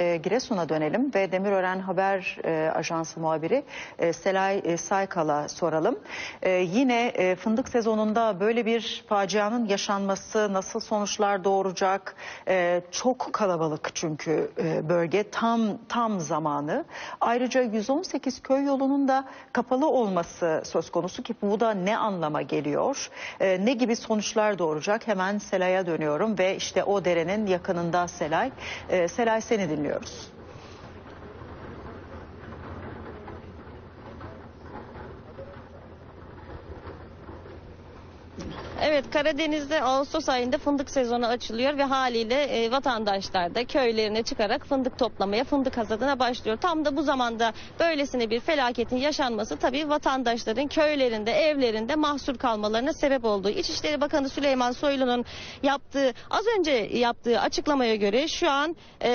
e, Giresun'a dönelim ve Demirören Haber e, Ajansı muhabiri e, Selay e, Saykal'a soralım. Yine fındık sezonunda böyle bir facianın yaşanması nasıl sonuçlar doğuracak? Çok kalabalık çünkü bölge tam tam zamanı. Ayrıca 118 köy yolunun da kapalı olması söz konusu ki bu da ne anlama geliyor? Ne gibi sonuçlar doğuracak? Hemen Selay'a dönüyorum ve işte o derenin yakınında Selay. E, Selay seni Yes. Evet Karadeniz'de Ağustos ayında fındık sezonu açılıyor ve haliyle e, vatandaşlar da köylerine çıkarak fındık toplamaya, fındık hasadına başlıyor. Tam da bu zamanda böylesine bir felaketin yaşanması tabii vatandaşların köylerinde, evlerinde mahsur kalmalarına sebep oldu. İçişleri Bakanı Süleyman Soylu'nun yaptığı, az önce yaptığı açıklamaya göre şu an e,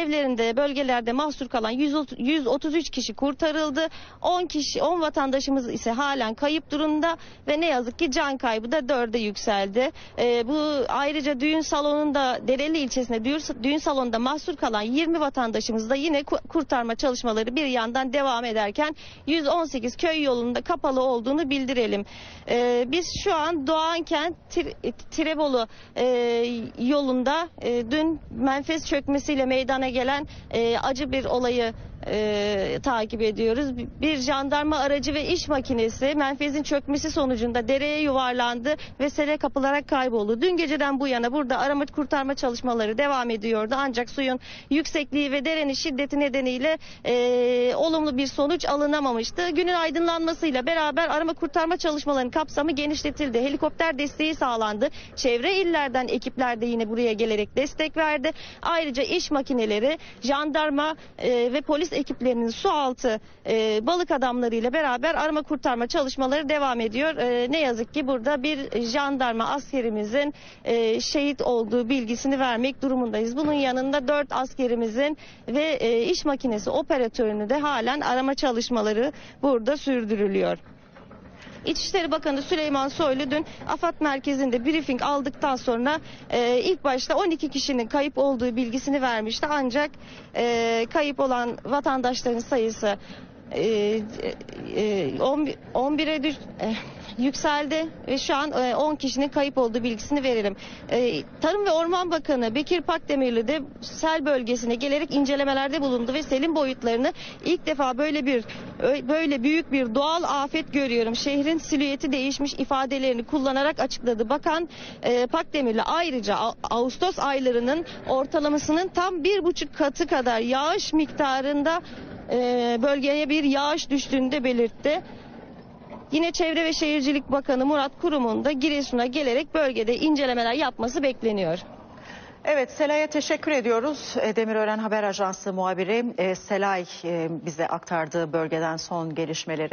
evlerinde, bölgelerde mahsur kalan 130 133 kişi kurtarıldı. 10 kişi, 10 vatandaşımız ise halen kayıp durumda ve ne yazık ki can kaybı da 4'e yükseldi. Ee, bu ayrıca düğün salonunda Dereli ilçesinde düğün, düğün salonunda mahsur kalan 20 vatandaşımız da yine ku- kurtarma çalışmaları bir yandan devam ederken 118 köy yolunda kapalı olduğunu bildirelim. Ee, biz şu an Doğankent Tir- Tirebolu e, yolunda e, dün menfez çökmesiyle meydana gelen e, acı bir olayı e, takip ediyoruz. Bir jandarma aracı ve iş makinesi menfezin çökmesi sonucunda dereye yuvarlandı ve sele kapılarak kayboldu. Dün geceden bu yana burada arama kurtarma çalışmaları devam ediyordu. Ancak suyun yüksekliği ve derenin şiddeti nedeniyle e, olumlu bir sonuç alınamamıştı. Günün aydınlanmasıyla beraber arama kurtarma çalışmalarının kapsamı genişletildi. Helikopter desteği sağlandı. Çevre illerden ekipler de yine buraya gelerek destek verdi. Ayrıca iş makineleri, jandarma e, ve polis ekiplerinin su altı e, balık adamlarıyla beraber arama kurtarma çalışmaları devam ediyor. E, ne yazık ki burada bir jandarma askerimizin e, şehit olduğu bilgisini vermek durumundayız. Bunun yanında dört askerimizin ve e, iş makinesi operatörünü de halen arama çalışmaları burada sürdürülüyor. İçişleri Bakanı Süleyman Soylu dün AFAD merkezinde briefing aldıktan sonra e, ilk başta 12 kişinin kayıp olduğu bilgisini vermişti. Ancak e, kayıp olan vatandaşların sayısı e, e, 11 11'e düş, e, yükseldi ve şu an e, 10 kişinin kayıp olduğu bilgisini verelim. E, Tarım ve Orman Bakanı Bekir Pakdemirli de sel bölgesine gelerek incelemelerde bulundu ve selin boyutlarını ilk defa böyle bir böyle büyük bir doğal afet görüyorum. Şehrin silüeti değişmiş ifadelerini kullanarak açıkladı. Bakan e, Pakdemirli ayrıca Ağustos aylarının ortalamasının tam bir buçuk katı kadar yağış miktarında e, bölgeye bir yağış düştüğünü de belirtti. Yine Çevre ve Şehircilik Bakanı Murat Kurum'un da Giresun'a gelerek bölgede incelemeler yapması bekleniyor. Evet Selay'a teşekkür ediyoruz. E, Demirören Haber Ajansı muhabiri e, Selay e, bize aktardığı bölgeden son gelişmeleri.